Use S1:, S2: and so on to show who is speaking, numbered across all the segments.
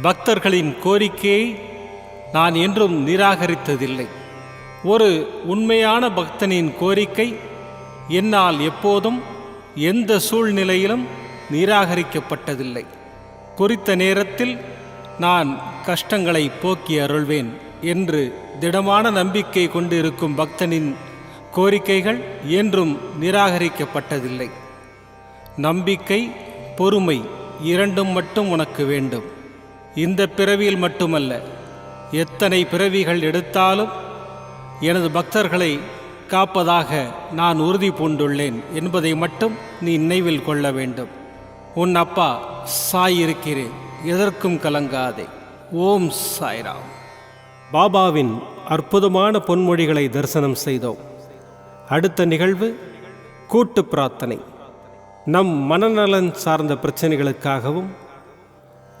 S1: பக்தர்களின் கோரிக்கையை நான் என்றும் நிராகரித்ததில்லை. ஒரு உண்மையான பக்தனின் கோரிக்கை என்னால் எப்போதும் எந்த சூழ்நிலையிலும் நிராகரிக்கப்பட்டதில்லை. குறித்த நேரத்தில் நான் கஷ்டங்களை போக்கி அருள்வேன் என்று திடமான நம்பிக்கை கொண்டு இருக்கும் பக்தனின் கோரிக்கைகள் என்றும் நிராகரிக்கப்பட்டதில்லை. நம்பிக்கை பொறுமை இரண்டும் மட்டும் உனக்கு வேண்டும். இந்த பிறவியில் மட்டுமல்ல எத்தனை பிறவிகள் எடுத்தாலும் எனது பக்தர்களை காப்பதாக நான் உறுதி பூண்டுள்ளேன் என்பதை மட்டும் நீ நினைவில் கொள்ள வேண்டும். உன் அப்பா சாய் இருக்கிறேன் எதற்கும் கலங்காதே. ஓம் சாய்ராம். பாபாவின் அற்புதமான பொன்மொழிகளை தரிசனம் செய்தோம். அடுத்த நிகழ்வு கூட்டு பிரார்த்தனை. நம் மனநலன் சார்ந்த பிரச்சனைகளுக்காகவும்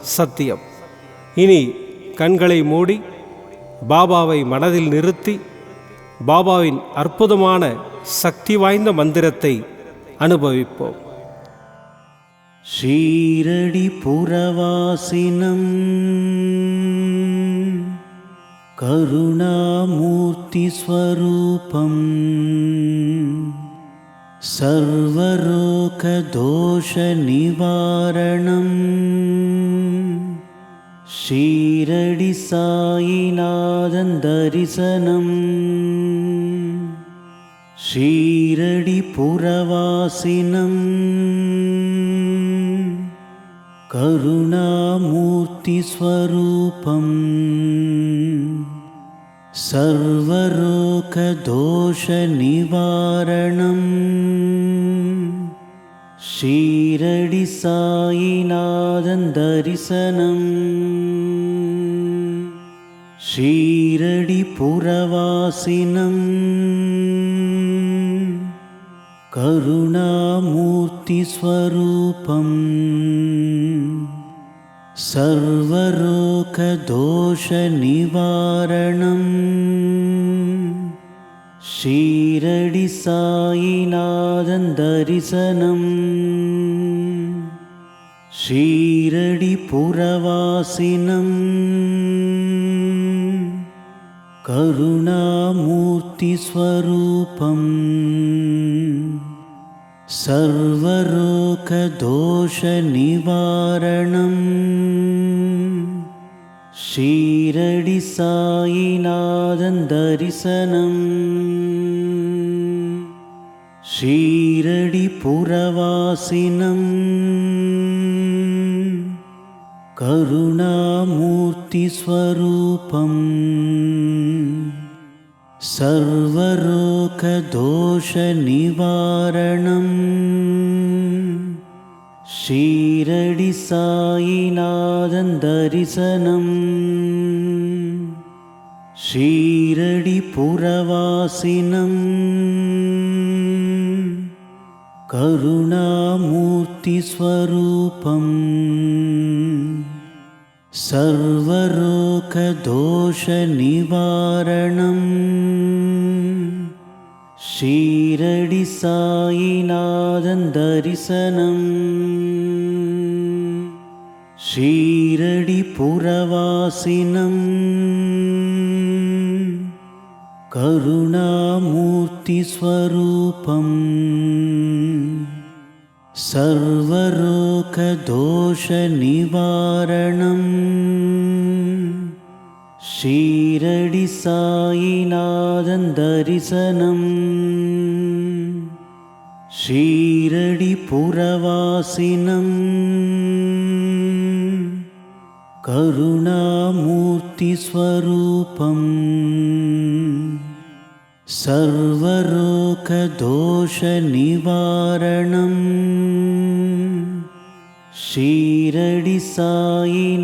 S1: சத்தியம். இனி கண்களை மூடி பாபாவை மனதில் நிறுத்தி பாபாவின் அற்புதமான சக்தி வாய்ந்த மந்திரத்தை அனுபவிப்போம்.
S2: ஷீரடி புறவாசினம் கருணாமூர்த்தி ஸ்வரூபம். सर्वलोकदोषनिवारणं श्रीरडि सायिनादन्दरिशनम् शीरडिपुरवासिनं करुणामूर्तिस्वरूपम्। सर्वरोकदोषनिवारणम् श्रीरडि सायिनादन्दरिशनम् श्रीरडिपुरवासिनं करुणामूर्तिस्वरूपम्। सर्वरोखदोषनिवारणं शीरडि सायिनादन्दरिशनम् शीरडिपुरवासिनम्। करुणामूर्तिस्वरूपम्। सर्वलोकदोषनिवारणम् श्रीरडि सायिनादन्दरिशनम् श्रीरडिपुरवासिनं करुणामूर्तिस्वरूपम् सर्वरोगदोषनिवारणम्। श्रीरडि सायिनादन्दरिशनम् शीरडि पुरवासिनम् करुणामूर्तिस्वरूपम्। सर्वलोकदोषनिवारणम् श्रीरडि सायिनादन्दरिशनम् श्रीरडिपुरवासिनम् करुणामूर्तिस्वरूपम्। सर्वलोकदोषनिवारणम्। श्रीरडि सायिनादन्दरिशनम् श्रीरडिपुरवासिनम् करुणामूर्तिस्वरूपम्। सर्वलोकदोषनिवारणं श्रीरडि सायिनादन्दरिशनम्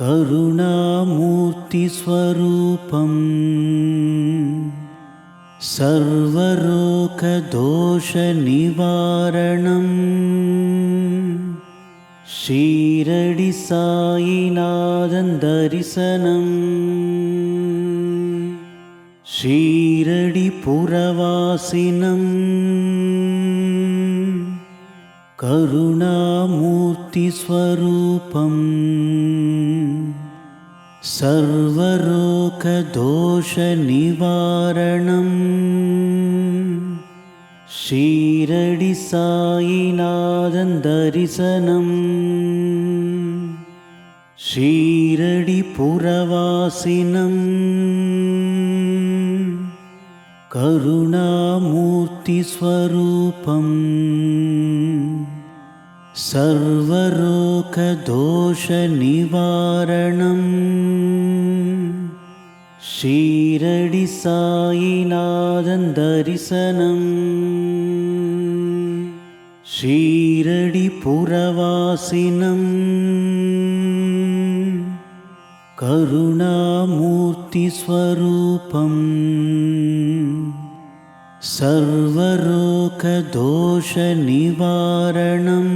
S2: करुणामूर्तिस्वरूपम् सर्वलोकदोषनिवारणम् श्रीरडि शीरडिपुरवासिनम्। श्रीरडिपुरवासिनम् करुणामूर्तिस्वरूपम्। सर्वलोकदोषनिवारणम् श्रीरडि शीरडिपुरवासिनम्। शीरडिपुरवासिनं करुणामूर्तिस्वरूपम्। सर्वलोकदोषनिवारणम् शीरडिसायिनादन्दरिसनम्। सायिनादन्दरिशनम् श्रीरडिपुरवासिनम् करुणामूर्तिस्वरूपम्। सर्वरोकदोषनिवारणं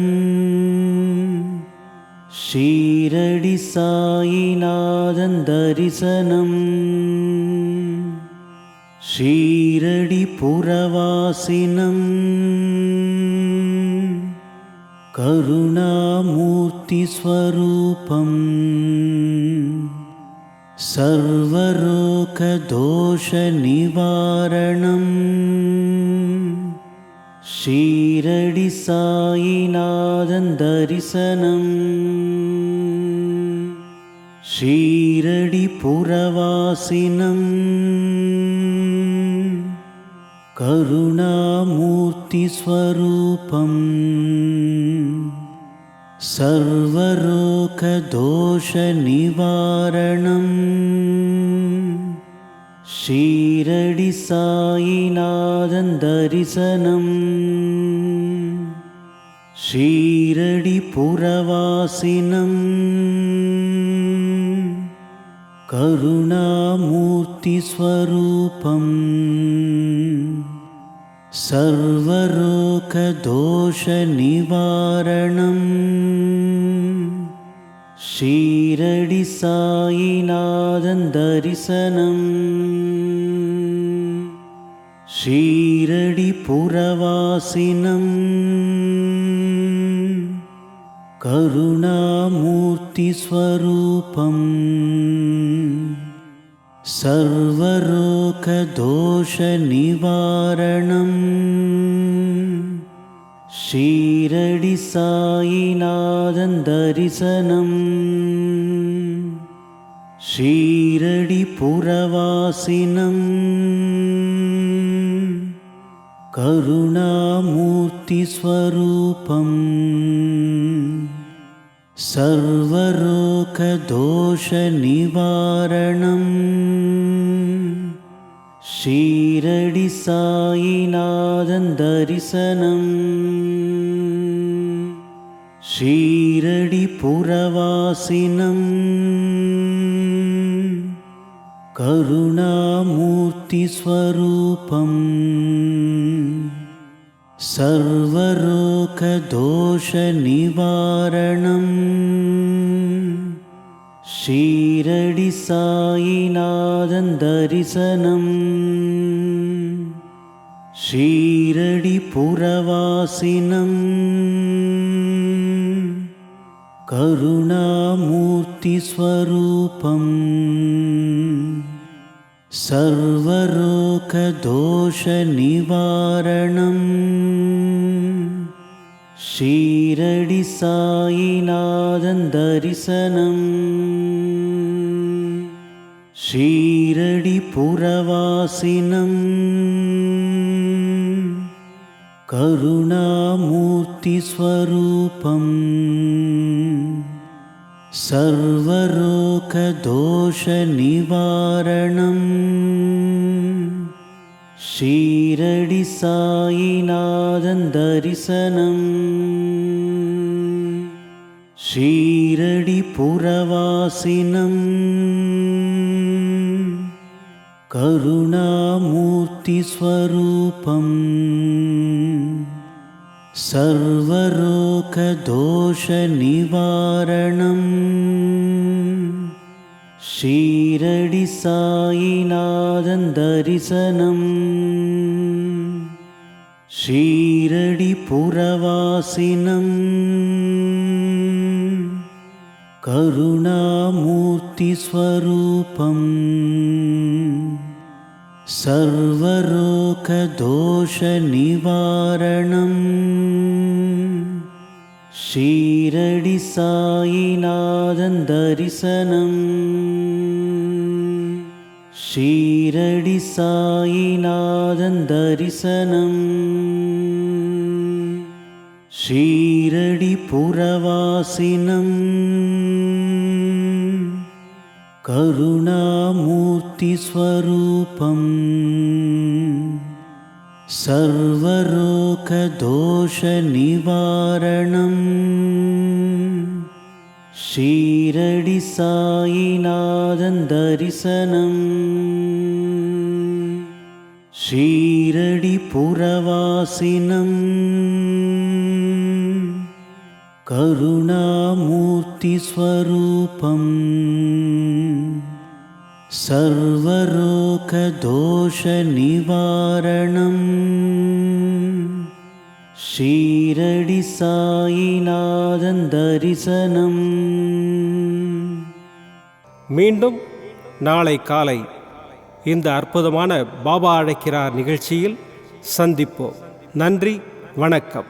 S2: शीरडि सायिनादन्दरिशनम् श्रीरडिपुरवासिनम् करुणामूर्तिस्वरूपम्। सर्वरोकदोषनिवारणं श्रीरडि सायिनादन्दरिशनम् श्रीरडिपुरवासिनं करुणामूर्तिस्वरूपम्। सर्वरोखदोषनिवारणं शीरडि सायिनादन्दरिशनम् शीरडिपुरवासिनं करुणामूर्तिस्वरूपम्। सर्वलोकदोषनिवारणम्। शीरडिसायिनादन्दरिसनम्। शीरडिपुरवासिनम्। श्रीरडिपुरवासिनं करुणामूर्तिस्वरूपम्। सर्वलोकदोषनिवारणम् श्रीरडि सायिनादन्दरिशनम् श्रीरडिपुरवासिनम् करुणामूर्तिस्वरूपम् सर्वलोकदोषनिवारणं श्रीरडि सायिनादन्दरिशनम् श्रीरडिपुरवासिनं करुणामूर्तिस्वरूपम्। सर्वलोकदोषनिवारणम् श्रीरडि सायिनादन्दरिशनम् श्रीरडिपुरवासिनं करुणामूर्तिस्वरूपम्। सर्वलोकदोषनिवारणम् श्रीरडि सायिनादन्दरिशनम् श्रीरडिपुरवासिनं करुणामूर्तिस्वरूपम्। सर्वलोकदोषनिवारणम् शीरडिसायिनादन्दरिसनम्। शीरडिपुरवासिनम्। श्रीरडिपुरवासिनं करुणामूर्तिस्वरूपम्। सर्वरोखदोषनिवारणम् श्रीरडि शीरडिपुरवासिनम् शीरडिपुरवासिनं करुणामूर्तिस्वरूपम् सर्वरोखदोषनिवारणम् ஷீரடி சாயிநாதன் தரிசனம் ஷீரடி சாயிநாதன் தரிசனம் ஷீரடி புறவாசினம் கருணாமூர்த்தி सर्वरोकदोषनिवारणम् शीरडिसायिनादन्दरिसनम्। शीरडिपुरवासिनम्। श्रीरडिपुरवासिनम् करुणामूर्तिस्वरूपम्। தரிசனம் ஷீரடி புறவாசினம் கருணாமூர்த்தி ஸ்வரூபம் सर्वरोगदोषनिवारणम् ஷீரடி சாயிநாதன் தரிசனம்
S1: மீண்டும் நாளை காலை இந்த அற்புதமான பாபா அழைக்கிறார் நிகழ்ச்சியில் சந்திப்போம் நன்றி வணக்கம்